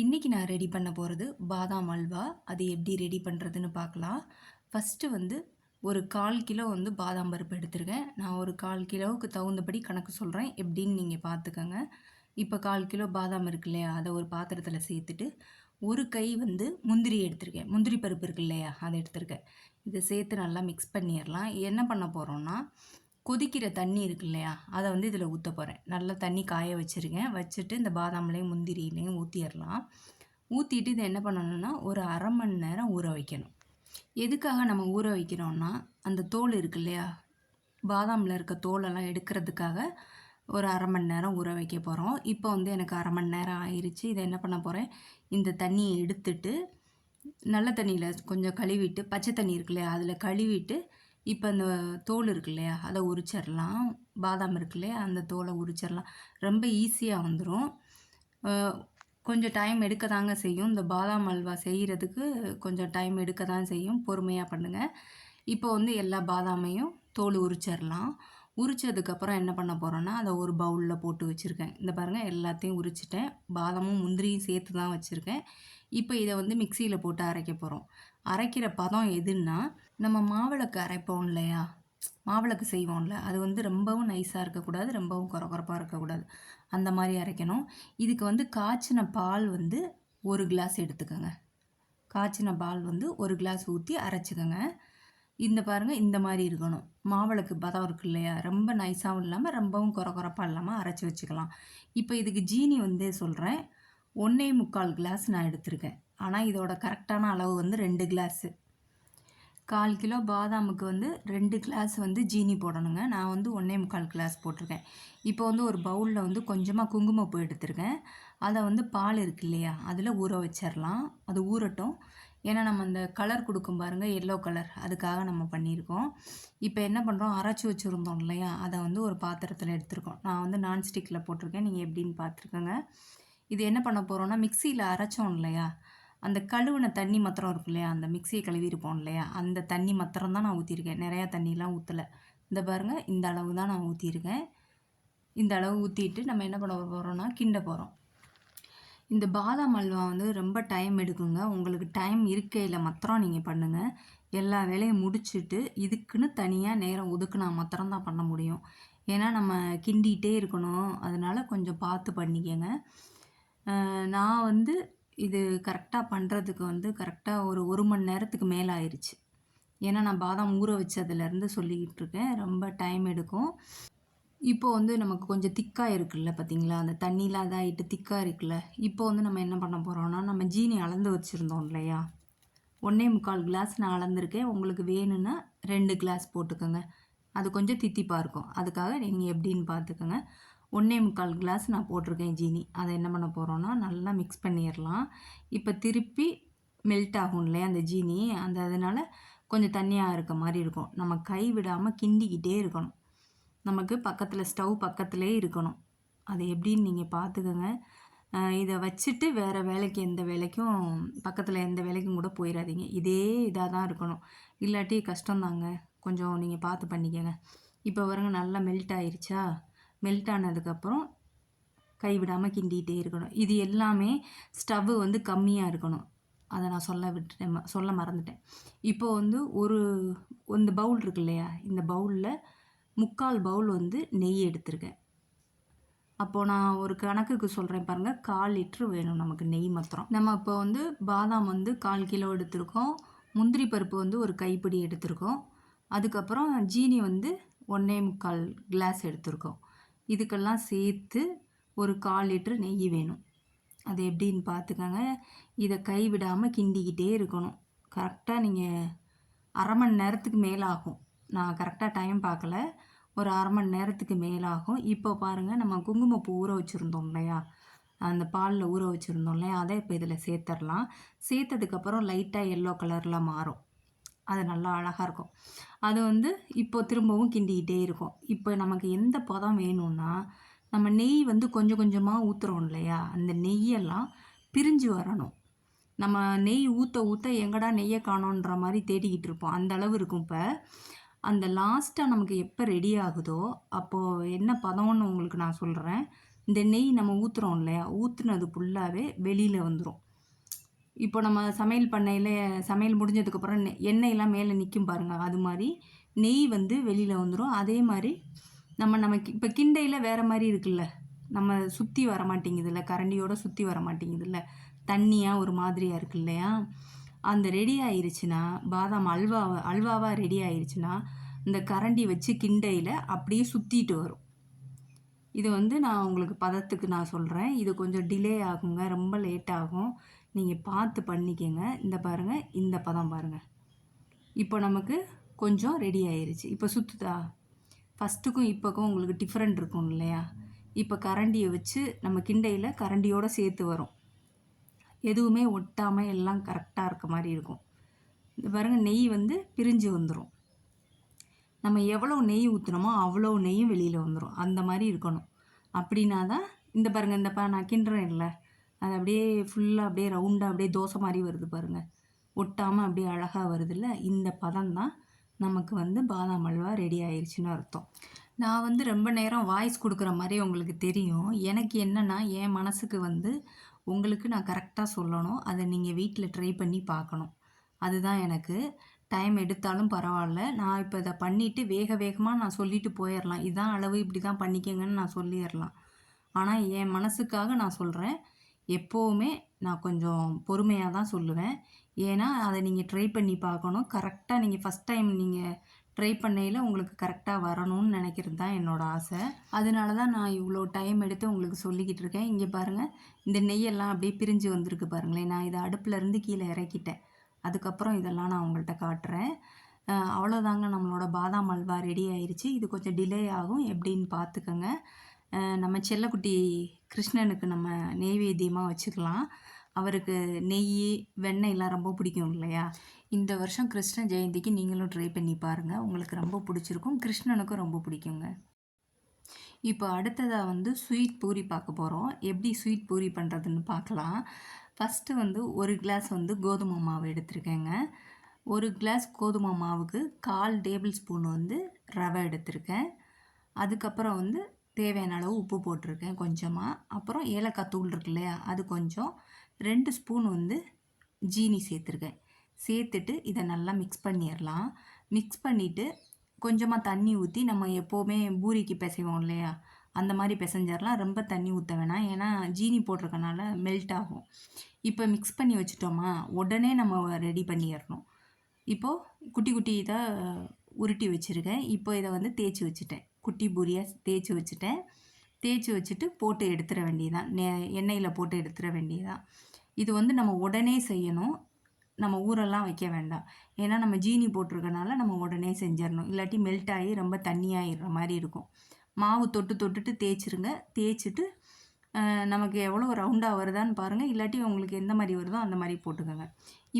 இன்றைக்கி நான் ரெடி பண்ண போகிறது பாதாம் அல்வா. அது எப்படி ரெடி பண்ணுறதுன்னு பார்க்கலாம். ஃபஸ்ட்டு வந்து ஒரு கால் கிலோ வந்து பாதாம் பருப்பு எடுத்திருக்கேன். நான் ஒரு கால் கிலோவுக்கு தகுந்தபடி கணக்கு சொல்கிறேன் எப்படின்னு நீங்கள் பார்த்துக்கோங்க. இப்போ கால் கிலோ பாதாம் இருக்கு இல்லையா? அதை ஒரு பாத்திரத்தில் சேர்த்துட்டு ஒரு கை வந்து முந்திரி எடுத்திருக்கேன். முந்திரி பருப்பு இருக்கு இல்லையா? அதை எடுத்திருக்கேன். இதை சேர்த்து நல்லா மிக்ஸ் பண்ணிடலாம். என்ன பண்ண போகிறோன்னா கொதிக்கிற தண்ணி இருக்கு இல்லையா? அதை வந்து இதில் ஊற்ற போகிறேன் நல்லா தண்ணி காய வச்சுருக்கேன் வச்சுட்டு இந்த பாதாம்லேயும் முந்திரியிலையும் ஊற்றிடலாம் ஊற்றிட்டு இதை என்ன பண்ணணும்னா ஒரு அரை மணி நேரம் ஊற வைக்கணும். எதுக்காக நம்ம ஊற வைக்கிறோம்னா அந்த தோல் இருக்கு இல்லையா? பாதாமில் இருக்க தோலெல்லாம் எடுக்கிறதுக்காக ஒரு அரை மணி நேரம் ஊற வைக்க போகிறோம் இப்போ வந்து எனக்கு அரை மணி நேரம் ஆயிடுச்சு இதை என்ன பண்ண போகிறேன் இந்த தண்ணியை எடுத்துட்டு நல்ல தண்ணியில் கொஞ்சம் கழுவிட்டு பச்சை தண்ணி இருக்கு இல்லையா? அதில் கழுவிட்டு இப்போ அந்த தோல் இருக்கு இல்லையா? அதை உரிச்சிடலாம். பாதாம் இருக்கு இல்லையா? அந்த தோலை உரிச்சிடலாம். ரொம்ப ஈஸியாக வந்துடும் கொஞ்சம் டைம் எடுக்க தாங்க செய்யும். இந்த பாதாம் அல்வா செய்கிறதுக்கு கொஞ்சம் டைம் எடுக்க தான் செய்யும். பொறுமையாக பண்ணுங்கள் இப்போ வந்து எல்லா பாதாமையும் தோல் உரிச்சிடலாம். உரிச்சதுக்கப்புறம் என்ன பண்ண போகிறோன்னா அதை ஒரு பவுலில் போட்டு வச்சுருக்கேன். இந்த பாருங்கள் எல்லாத்தையும் உரிச்சிட்டேன். பாதாமும் முந்திரியும் சேர்த்து தான் வச்சுருக்கேன். இப்போ இதை வந்து மிக்சியில் போட்டு அரைக்க போகிறோம் அரைக்கிற பதம் எதுன்னா நம்ம மாவிளக்கு அரைப்போம் இல்லையா? மாவிளக்கு செய்வோம்ல. அது வந்து ரொம்பவும் நைஸாக இருக்கக்கூடாது ரொம்பவும் குறகுறப்பாக இருக்கக்கூடாது. அந்த மாதிரி அரைக்கணும். இதுக்கு வந்து காய்ச்சின பால் வந்து ஒரு கிளாஸ் எடுத்துக்கோங்க. காய்ச்சின பால் வந்து ஒரு கிளாஸ் ஊற்றி அரைச்சிக்கோங்க. இந்த பாருங்கள் இந்த மாதிரி இருக்கணும். மாவிளக்கு பதம் இருக்கு இல்லையா? ரொம்ப நைஸாகவும் இல்லாமல் ரொம்பவும் குறகுறப்பாக இல்லாமல் அரைச்சி வச்சுக்கலாம். இப்போ இதுக்கு ஜீனி வந்து சொல்கிறேன் ஒன்றே முக்கால் கிளாஸ் நான் எடுத்திருக்கேன். ஆனால் இதோட கரெக்டான அளவு வந்து ரெண்டு கிளாஸு கால் கிலோ பாதாமுக்கு வந்து ரெண்டு கிளாஸ் வந்து ஜீனி போடணுங்க. நான் வந்து ஒன்றே முக்கால் கிளாஸ் போட்டிருக்கேன். இப்போ வந்து ஒரு பவுலில் வந்து கொஞ்சமாக குங்குமப்பூ எடுத்திருக்கேன். அதை வந்து பால் இருக்கு இல்லையா அதில் ஊற வச்சிடலாம் அது ஊறட்டும். ஏன்னா நம்ம அந்த கலர் கொடுக்கும் பாருங்கள் எல்லோ கலர் அதுக்காக நம்ம பண்ணியிருக்கோம். இப்போ என்ன பண்ணுறோம் அரைச்சி வச்சுருந்தோம் இல்லையா அதை வந்து ஒரு பாத்திரத்தில் எடுத்துருக்கோம். நான் வந்து நான்ஸ்டிக்கில் போட்டிருக்கேன். நீங்கள் எப்படின்னு பார்த்துருக்கோங்க இது என்ன பண்ண போகிறோன்னா மிக்சியில் அரைச்சோம் இல்லையா அந்த கழுவின தண்ணி மாத்திரம் இருக்கும் இல்லையா? அந்த மிக்சியை கழுவிருப்போம் இல்லையா? அந்த தண்ணி மாத்திரம் தான் நான் ஊற்றிருக்கேன் நிறையா தண்ணிலாம் ஊற்றலை இந்த பாருங்கள் இந்த அளவு தான் நான் ஊற்றிருக்கேன் இந்த அளவு ஊற்றிட்டு நம்ம என்ன பண்ண போகிறோம்னா கிண்ட போகிறோம் இந்த பாதாம் அல்வா வந்து ரொம்ப டைம் எடுக்குங்க. உங்களுக்கு டைம் இருக்கையில் மாத்திரம் நீங்கள் பண்ணுங்கள் எல்லா வேலையும் முடிச்சுட்டு இதுக்குன்னு தனியாக நேரம் ஒதுக்குனா மாத்திரம் தான் பண்ண முடியும். ஏன்னா நம்ம கிண்டிகிட்டே இருக்கணும். அதனால் கொஞ்சம் பார்த்து பண்ணிக்கங்க. நான் வந்து இது கரெக்டாக பண்ணுறதுக்கு வந்து கரெக்டாக ஒரு ஒரு மணி நேரத்துக்கு மேலே ஆயிடுச்சு ஏன்னா நான் பாதாம் ஊற வச்சதுலேருந்து சொல்லிக்கிட்டு இருக்கேன். ரொம்ப டைம் எடுக்கும். இப்போ வந்து நமக்கு கொஞ்சம் திக்காக இருக்குல்ல பார்த்தீங்களா அந்த தண்ணியில் இதாகிட்டு திக்காக இருக்குல்ல. இப்போ வந்து நம்ம என்ன பண்ண போகிறோம்னா நம்ம ஜீனி அளந்து வச்சுருந்தோம் இல்லையா? ஒன்றே முக்கால் கிளாஸ் நான் அளந்துருக்கேன். உங்களுக்கு வேணும்னா ரெண்டு கிளாஸ் போட்டுக்கோங்க. அது கொஞ்சம் தித்திப்பாக இருக்கும். அதுக்காக நீங்கள் எப்படின்னு பார்த்துக்கோங்க ஒன்றே முக்கால் கிளாஸ் நான் போட்டிருக்கேன் ஜீனி. அதை என்ன பண்ண போகிறோன்னா நல்லா மிக்ஸ் பண்ணிடலாம். இப்போ திருப்பி மெல்ட் ஆகும் இல்லையா அந்த ஜீனி? அந்த அதனால் கொஞ்சம் தண்ணியாக இருக்க மாதிரி இருக்கும். நம்ம கை விடாமல் கிண்டிக்கிட்டே இருக்கணும். நமக்கு பக்கத்தில் ஸ்டவ் பக்கத்துலேயே இருக்கணும். அது எப்படின்னு நீங்கள் பார்த்துக்கோங்க. இதை வச்சுட்டு வேறு வேலைக்கு எந்த வேலைக்கும் பக்கத்தில் எந்த வேலைக்கும் கூட போயிடாதீங்க. இதே இதாக தான் இருக்கணும். இல்லாட்டி கஷ்டம்தாங்க. கொஞ்சம் நீங்கள் பார்த்து பண்ணிக்கோங்க. இப்போ வருங்க நல்லா மெல்ட் ஆயிடுச்சா மெல்ட் ஆனதுக்கப்புறம் கைவிடாமல் கிண்டிகிட்டே இருக்கணும். இது எல்லாமே ஸ்டவ்வு வந்து கம்மியாக இருக்கணும். அதை நான் சொல்ல விட்டுட்டேன் சொல்ல மறந்துட்டேன். இப்போ வந்து ஒரு இந்த பவுல் இருக்கு இல்லையா? இந்த பவுலில் முக்கால் பவுல் வந்து நெய் எடுத்திருக்கேன். அப்போது நான் ஒரு கணக்குக்கு சொல்கிறேன் பாருங்கள் கால் லிட்ரு வேணும் நமக்கு நெய் மாத்திரம். நம்ம இப்போ வந்து பாதாம் வந்து கால் கிலோ எடுத்திருக்கோம். முந்திரி பருப்பு வந்து ஒரு கைப்பிடி எடுத்திருக்கோம். அதுக்கப்புறம் ஜீனி வந்து ஒன்றே முக்கால் கிளாஸ் எடுத்திருக்கோம். இதுக்கெல்லாம் சேர்த்து ஒரு கால் லிட்ரு நெய் வேணும். அது எப்படின்னு பார்த்துக்கோங்க. இதை கைவிடாமல் கிண்டிக்கிட்டே இருக்கணும். கரெக்டாக நீங்கள் அரை மணி நேரத்துக்கு மேலாகும். ஆகும் நான் கரெக்டாக டைம் பார்க்கல. ஒரு அரை மணி நேரத்துக்கு மேலாகும். இப்போ பாருங்கள் நம்ம குங்குமப்பூ ஊற வச்சுருந்தோம் இல்லையா? அந்த பாலில் ஊற வச்சுருந்தோம் இல்லையா? அதை இப்போ இதில் சேர்த்துடலாம். சேர்த்ததுக்கப்புறம் லைட்டாக எல்லோ கலரில் மாறும். அது நல்லா அழகாக இருக்கும். அது வந்து இப்போ திரும்பவும் கிண்டிக்கிட்டே இருக்கும். இப்போ நமக்கு எந்த பதம் வேணும்னா நம்ம நெய் வந்து கொஞ்சம் கொஞ்சமாக ஊற்றுறோம் இல்லையா? அந்த நெய்யெல்லாம் பிரிஞ்சு வரணும். நம்ம நெய் ஊற்ற ஊற்ற எங்கடா நெய்யை காணோன்ற மாதிரி தேடிக்கிட்டு இருப்போம். அந்த அளவு இருக்கும் இப்போ. அந்த லாஸ்ட்டாக நமக்கு எப்போ ரெடி ஆகுதோ அப்போது என்ன பதம்னு உங்களுக்கு நான் சொல்கிறேன் இந்த நெய் நம்ம ஊற்றுறோம் இல்லையா? ஊற்றுனது ஃபுல்லாகவே வெளியில் வந்துடும் இப்போ நம்ம சமையல் பண்ணையில் சமையல் முடிஞ்சதுக்கப்புறம் நெ எண்ணெயெல்லாம் மேலே நிற்கும் பாருங்கள் அது மாதிரி. நெய் வந்து வெளியில் வந்துடும் அதே மாதிரி நம்ம நம்ம இப்போ கிண்டையில் வேறு மாதிரி இருக்குல்ல? நம்ம சுற்றி வர மாட்டேங்குதுல்ல? கரண்டியோட சுற்றி வர மாட்டேங்குதுல்ல? தண்ணியாக ஒரு மாதிரியாக இருக்கு இல்லையா? அந்த ரெடி ஆயிருச்சுன்னா பாதாம் அல்வா அல்வாவாக ரெடி ஆயிருச்சுன்னா இந்த கரண்டி வச்சு கிண்டையில் அப்படியே சுற்றிட்டு வரும். இது வந்து நான் உங்களுக்கு பதத்துக்கு நான் சொல்கிறேன் இது கொஞ்சம் டிலே ஆகுங்க. ரொம்ப லேட் ஆகும். நீங்கள் பார்த்து பண்ணிக்கங்க. இந்த பாருங்கள் இந்த பதம் பாருங்கள் இப்போ நமக்கு கொஞ்சம் ரெடி ஆயிருச்சு. இப்போ சுற்றுதா ஃபஸ்ட்டுக்கும் இப்போக்கும் உங்களுக்கு டிஃப்ரெண்ட் இருக்கும் இல்லையா? இப்போ கரண்டியை வச்சு நம்ம கிண்டையில் கரண்டியோடு சேர்த்து வரும். எதுவுமே ஒட்டாமல் எல்லாம் கரெக்டாக இருக்க மாதிரி இருக்கும். இந்த பாருங்கள் நெய் வந்து பிரிஞ்சு வந்துடும் நம்ம எவ்வளோ நெய் ஊற்றுனோமோ அவ்வளோ நெய்யும் வெளியில் வந்துடும் அந்த மாதிரி இருக்கணும். அப்படின்னா தான் இந்த பாருங்கள் இந்த பா நான் கிண்டுறேன் இல்லை அது அப்படியே ஃபுல்லாக அப்படியே ரவுண்டாக அப்படியே தோசை மாதிரி வருது பாருங்கள் ஒட்டாமல் அப்படியே அழகாக வருதுல்ல? இந்த பதம் தான் நமக்கு வந்து பாதாம் அல்வா ரெடி ஆயிடுச்சுன்னு அர்த்தம். நான் வந்து ரொம்ப நேரம் வாய்ஸ் கொடுக்குற மாதிரி உங்களுக்கு தெரியும். எனக்கு என்னென்னா என் மனசுக்கு வந்து உங்களுக்கு நான் கரெக்டாக சொல்லணும். அதை நீங்கள் வீட்டில் ட்ரை பண்ணி பார்க்கணும். அதுதான் எனக்கு. டைம் எடுத்தாலும் பரவாயில்ல. நான் இப்போ இதை பண்ணிவிட்டு வேக வேகமாக நான் சொல்லிட்டு போயிடலாம் இதான் அளவு இப்படி தான் பண்ணிக்கங்கன்னு நான் சொல்லிடலாம் ஆனால் என் மனசுக்காக நான் சொல்கிறேன் எப்போவுமே நான் கொஞ்சம் பொறுமையாக தான் சொல்லுவேன். ஏன்னா அதை நீங்கள் ட்ரை பண்ணி பார்க்கணும். கரெக்டாக நீங்கள் ஃபஸ்ட் டைம் நீங்கள் ட்ரை பண்ணையில் உங்களுக்கு கரெக்டாக வரணும்னு நினைக்கிறது தான் என்னோடய ஆசை. அதனால தான் நான் இவ்வளோ டைம் எடுத்து உங்களுக்கு சொல்லிக்கிட்டு இருக்கேன். இங்கே பாருங்கள் இந்த நெய்யெல்லாம் அப்படியே பிரிஞ்சு வந்திருக்கு பாருங்களேன். நான் இதை அடுப்புலேருந்து கீழே இறக்கிட்டேன். அதுக்கப்புறம் இதெல்லாம் நான் உங்கள்கிட்ட காட்டுறேன். அவ்வளோதாங்க நம்மளோட பாதாம் அல்வா ரெடி ஆயிடுச்சு இது கொஞ்சம் டிலே ஆகும். எப்படின்னு பார்த்துக்கோங்க. நம்ம செல்லக்குட்டி கிருஷ்ணனுக்கு நம்ம நெய்வேத்தியமாக வச்சுக்கலாம். அவருக்கு நெய் வெண்ணெய்லாம் ரொம்ப பிடிக்கும் இல்லையா? இந்த வருஷம் கிருஷ்ண ஜெயந்திக்கு நீங்களும் ட்ரை பண்ணி பாருங்கள் உங்களுக்கு ரொம்ப பிடிச்சிருக்கும். கிருஷ்ணனுக்கும் ரொம்ப பிடிக்குங்க. இப்போ அடுத்ததாக வந்து ஸ்வீட் பூரி பார்க்க போகிறோம் எப்படி ஸ்வீட் பூரி பண்ணுறதுன்னு பார்க்கலாம். ஃபஸ்ட்டு வந்து ஒரு கிளாஸ் வந்து கோதுமை மாவு எடுத்திருக்கேங்க. ஒரு கிளாஸ் கோதுமை மாவுக்கு கால் டேபிள் ஸ்பூன் வந்து ரவை எடுத்திருக்கேன். அதுக்கப்புறம் வந்து தேவையான அளவு உப்பு போட்டிருக்கேன் கொஞ்சமாக அப்புறம் ஏலக்காய் தூள் இருக்கு இல்லையா அது கொஞ்சம். ரெண்டு ஸ்பூன் வந்து ஜீனி சேர்த்துருக்கேன். சேர்த்துட்டு இதை நல்லா மிக்ஸ் பண்ணிடலாம். மிக்ஸ் பண்ணிவிட்டு கொஞ்சமாக தண்ணி ஊற்றி நம்ம எப்போவுமே பூரிக்கு பிசைவோம் இல்லையா அந்த மாதிரி பிசைஞ்சிடலாம். ரொம்ப தண்ணி ஊற்ற வேணாம் ஏன்னா ஜீனி போட்டிருக்கனால மெல்ட் ஆகும். இப்போ மிக்ஸ் பண்ணி வச்சுட்டோமா உடனே நம்ம ரெடி பண்ணிடணும். இப்போது குட்டி குட்டி இதாக உருட்டி வச்சுருக்கேன். இப்போ இதை வந்து தேய்ச்சி வச்சுட்டேன். குட்டி பூரியாக தேய்ச்சி வச்சுட்டேன். தேய்ச்சி வச்சுட்டு போட்டு எடுத்துட வேண்டியதான் நெ எண்ணெயில் போட்டு எடுத்துட வேண்டியதான் இது வந்து நம்ம உடனே செய்யணும். நம்ம ஊரெல்லாம் வைக்க வேண்டாம். ஏன்னா நம்ம ஜீனி போட்டிருக்கனால நம்ம உடனே செஞ்சிடணும். இல்லாட்டி மெல்ட் ஆகி ரொம்ப தண்ணியாகிடுற மாதிரி இருக்கும். மாவு தொட்டு தொட்டுட்டு தேய்ச்சிருங்க. தேய்ச்சிட்டு நமக்கு எவ்வளோ ரவுண்டாக வருதான்னு பாருங்கள் இல்லாட்டி உங்களுக்கு எந்த மாதிரி வருதோ அந்த மாதிரி போட்டுக்கோங்க.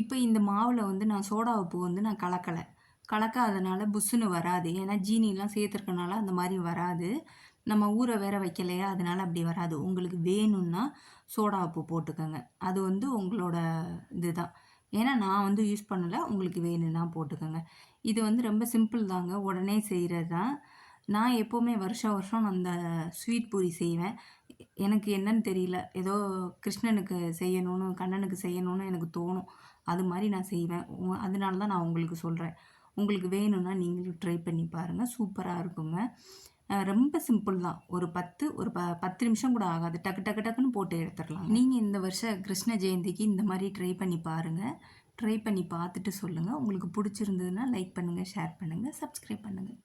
இப்போ இந்த மாவில் வந்து நான் சோடா உப்பு வந்து நான் கலக்கலை. கலக்காதனால புஷ்ஷுன்னு வராது. ஏன்னா ஜீனிலாம் சேர்த்துருக்கனால அந்த மாதிரி வராது. நம்ம ஊற வேற வைக்கலையா? அதனால அப்படி வராது. உங்களுக்கு வேணும்னா சோடா உப்பு போட்டுக்கோங்க. அது வந்து உங்களோட இதுதான். ஏன்னா நான் வந்து யூஸ் பண்ணலை. உங்களுக்கு வேணும்னா போட்டுக்கோங்க. இது வந்து ரொம்ப சிம்பிள் தாங்க. உடனே செய்கிறது தான். நான் எப்போவுமே வருஷம் வருஷம் நான் அந்த ஸ்வீட் பூரி செய்வேன். எனக்கு என்னன்னு தெரியல. ஏதோ கிருஷ்ணனுக்கு செய்யணும்னு கண்ணனுக்கு செய்யணும்னு எனக்கு தோணும். அது மாதிரி நான் செய்வேன். அதனால தான் நான் உங்களுக்கு சொல்கிறேன் உங்களுக்கு வேணும்னா நீங்களும் ட்ரை பண்ணி பாருங்கள் சூப்பராக இருக்குங்க. ரொம்ப சிம்பிள் தான். ஒரு பத்து ஒரு ப பத்து நிமிஷம் கூட ஆகாது. டக்கு டக்கு டக்குன்னு போட்டு எடுத்துடலாம் நீங்கள் இந்த வருஷம் கிருஷ்ண ஜெயந்திக்கு இந்த மாதிரி ட்ரை பண்ணி பாருங்கள் ட்ரை பண்ணி பார்த்துட்டு சொல்லுங்கள் உங்களுக்கு பிடிச்சிருந்ததுன்னா லைக் பண்ணுங்கள் ஷேர் பண்ணுங்கள் சப்ஸ்கிரைப் பண்ணுங்கள்